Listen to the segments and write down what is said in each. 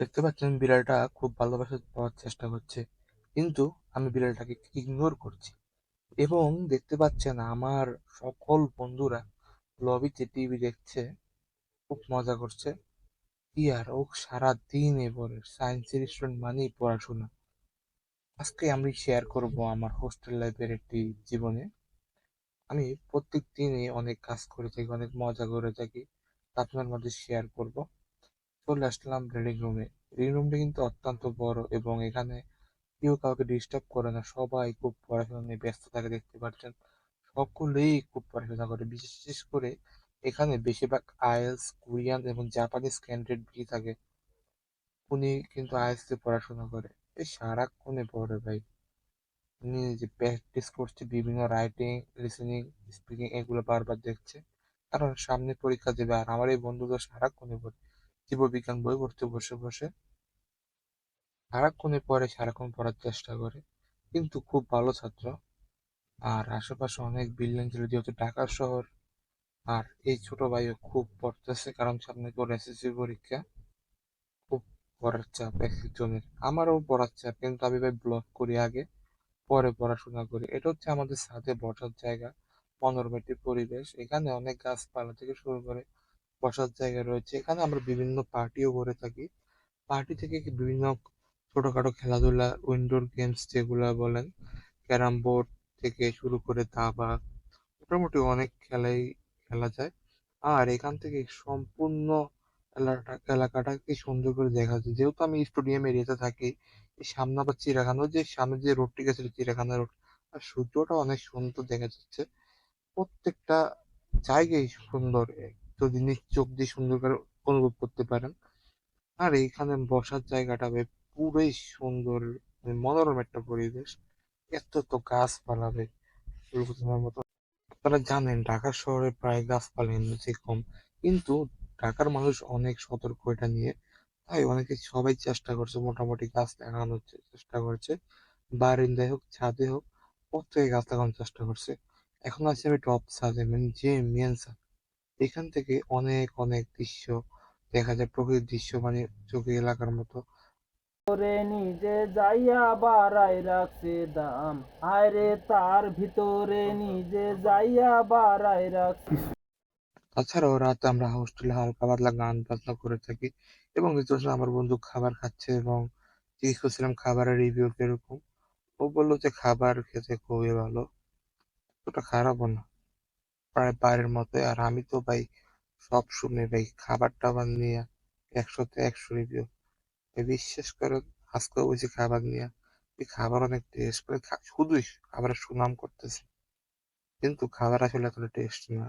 দেখতে পাচ্ছেন বিড়ালটা খুব ভালোবাসা পাওয়ার চেষ্টা করছে, কিন্তু আমি বিড়ালটাকে ইগনোর করছি। এবং দেখতে পাচ্ছেন আমার সকল বন্ধুরা লবিতে টিভি দেখছে, খুব মজা করছে। কি আর ও সারা দিন এবারে সায়েন্সের স্টুডেন্ট মানেই পড়াশোনা। আজকে আমি শেয়ার করব আমার হোস্টেল লাইফের একটি জীবনে। আমি প্রত্যেক দিনই অনেক কাজ করে থাকি, অনেক মজা করে থাকি, আপনার মধ্যে শেয়ার করব। চলে আসলাম রিডিং রুমে রিডিং রুমটা কিন্তু অত্যন্ত বড় এবং এখানে কেউ কাউকে ডিস্টার্ব করে না। সবাই খুব পড়াশোনা নিয়ে ব্যস্ত থাকে, দেখতে পাচ্ছেন? সকলেই খুব পড়াশোনা করে। বিশেষ করে এখানে বেশিরভাগ আইএলস, কোরিয়ান এবং জাপানিজ ক্যান্ডিডেট বেশি থাকে। উনি কিন্তু আইএলস এ পড়াশোনা করে। এই সারাক্ষণে পড়ে ভাই। উনি যে প্র্যাকটিস করছে, বিভিন্ন রাইটিং লিসেনিং স্পিকিং এগুলো বারবার দেখছে। কারণ সামনে পরীক্ষা দেবে আর আমার এই বন্ধু তো সারাক্ষণে পড়ে। জীববিজ্ঞান বই পড়তে বসে বসে সারাক্ষণে পড়ে, সারাক্ষণ পড়ার চেষ্টা করে। কিন্তু খুব ভালো ছাত্র। আর আশেপাশে অনেক বিল্ডিং ছিল, যেহেতু ঢাকা শহর। আর এই ছোট ভাইও খুব পড়তেছে, কারণ সামনে তোর এসএসসি পরীক্ষা। খুব পড়ার চাপ এক একজনের আমারও পড়ার চাপ, কিন্তু আমি ভাই ব্লগ করি আগে, পরে পড়াশোনা করি। এটা হচ্ছে আমাদের ছাদে বসার জায়গা, মনোরম পরিবেশ। এখানে অনেক গাছপালা থেকে শুরু করে বসার জায়গা রয়েছে। এখানে আমরা বিভিন্ন পার্টিও করে থাকি। পার্টি থেকে বিভিন্ন ছোটখাটো খেলাধুলা ইনডোর গেমস যেগুলা বলেন, ক্যারাম বোর্ড থেকে শুরু করে দাবা, মোটামুটি অনেক খেলাই খেলা যায়। আর এখান থেকে সম্পূর্ণ এলাকাটা এলাকাটাকে সুন্দর করে দেখা যায়। যেহেতু আমি স্টেডিয়াম এরিয়াতে থাকি সামনে আবার চিড়িয়াখানা ওই যে সামনে যে রোডটি গেছিল, চিড়িয়াখানা রোড আর সূর্যটা অনেক সুন্দর দেখা যাচ্ছে। প্রত্যেকটা জায়গায় সুন্দর। যদি নিজ চোখ দিয়ে সুন্দর করে অনুভব করতে পারেন। আর এইখানে বসার জায়গাটা ভাই পুরোই সুন্দর মানে মনোরম একটা পরিবেশ। এত তো গাছপালা দুর্ঘটনার মতো। আপনারা জানেন, ঢাকা শহরে প্রায় গাছপালা এমনিতেই কম, কিন্তু ঢাকার মানুষ অনেক সতর্ক এটা নিয়ে। তাই অনেকে সবাই চেষ্টা করছে, মোটামুটি গাছ লাগানোর চেষ্টা করছে। বারিন্দায় হোক, ছাদে হোক, প্রত্যেকে গাছ লাগানোর চেষ্টা করছে। এখন আছে আমি টপ ছাদে মানে যে মেন ছাদ এখান থেকে অনেক অনেক দৃশ্য দেখা যায়। প্রকৃতির দৃশ্য মানে চোখে এলাকার মতো। করে নিজে যাইয়া বাড়াই রাখছে দাম। আরে তার ভিতরে নিজে যাইয়া বাড়াই রাখছে। তাছাড়াও রাতে আমরা হোস্টেলে হালকা পাতলা গান বাজনা করে থাকি এবং আমার বন্ধু খাবার খাচ্ছে এবং জিজ্ঞেস করছিলাম খাবারের রিভিউ কীরকম? ও বলল যে খাবার খেতে খুবই ভালো। ওটা খারাপও না। প্রায় বাইরের মতোই। আর আমি তো ভাই সব সময় ভাই খাবার টাবার নিয়ে একশোতে একশো রিভিউ বিশ্বাস করো আজকেও বলছি খাবার নিয়ে। এই খাবার অনেক টেস্ট করে শুধুই খাবারের সুনাম করতেছে। কিন্তু খাবার আসলে এতটা টেস্ট না।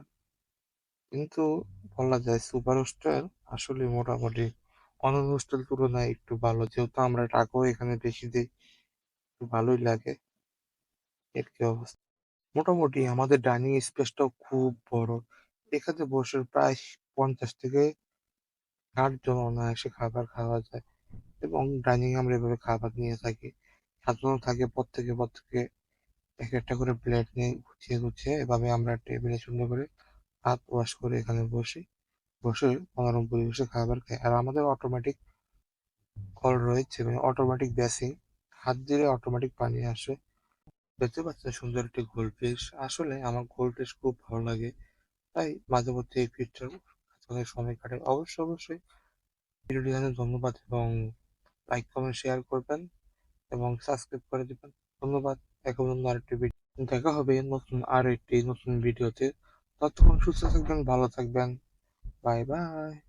কিন্তু বলা যায় সুপার হোস্টেল আসলে মোটামুটি অন্যান্য হোস্টেল তুলনায় একটু ভালো। যেহেতু আমরা টাকাও এখানে বেশি দিই, একটু ভালোই লাগে। এর কি অবস্থা? মোটামুটি আমাদের ডাইনিং স্পেসটাও খুব বড়। এখানে বসে প্রায় পঞ্চাশ থেকে ষাট জন অনায়াসে খাবার খাওয়া যায় এবং ডাইনিং আমরা এভাবে খাবার নিয়ে থাকি। সাজানো থাকে প্রত্যেকে প্রত্যেকে এক একটা করে প্লেট নিয়ে গুছিয়ে গুছিয়ে এভাবে আমরা টেবিলে সুন্দর করে হাত ওয়াশ করে এখানে বসি। বসে মনোরম পরিবেশে খাবার খাই। আর আমাদের অটোমেটিক কল রয়েছে মানে অটোমেটিক বেসিং হাত দিলে অটোমেটিক পানি আসে। দেখতে পাচ্ছেন সুন্দর একটি গোলফিশ আসলে আমার গোলফিশ খুব ভালো লাগে, তাই মাঝে মধ্যে এই ফিশটার অনেক সময় কাটে। অবশ্যই অবশ্যই ভিডিওটি জানার ধন্যবাদ এবং লাইক কমেন্ট শেয়ার করবেন এবং সাবস্ক্রাইব করে দিবেন। ধন্যবাদ এখন অন্য আরেকটি ভিডিও দেখা হবে নতুন আর একটি নতুন ভিডিওতে ততক্ষণ সুস্থ থাকবেন, ভালো থাকবেন। Bye bye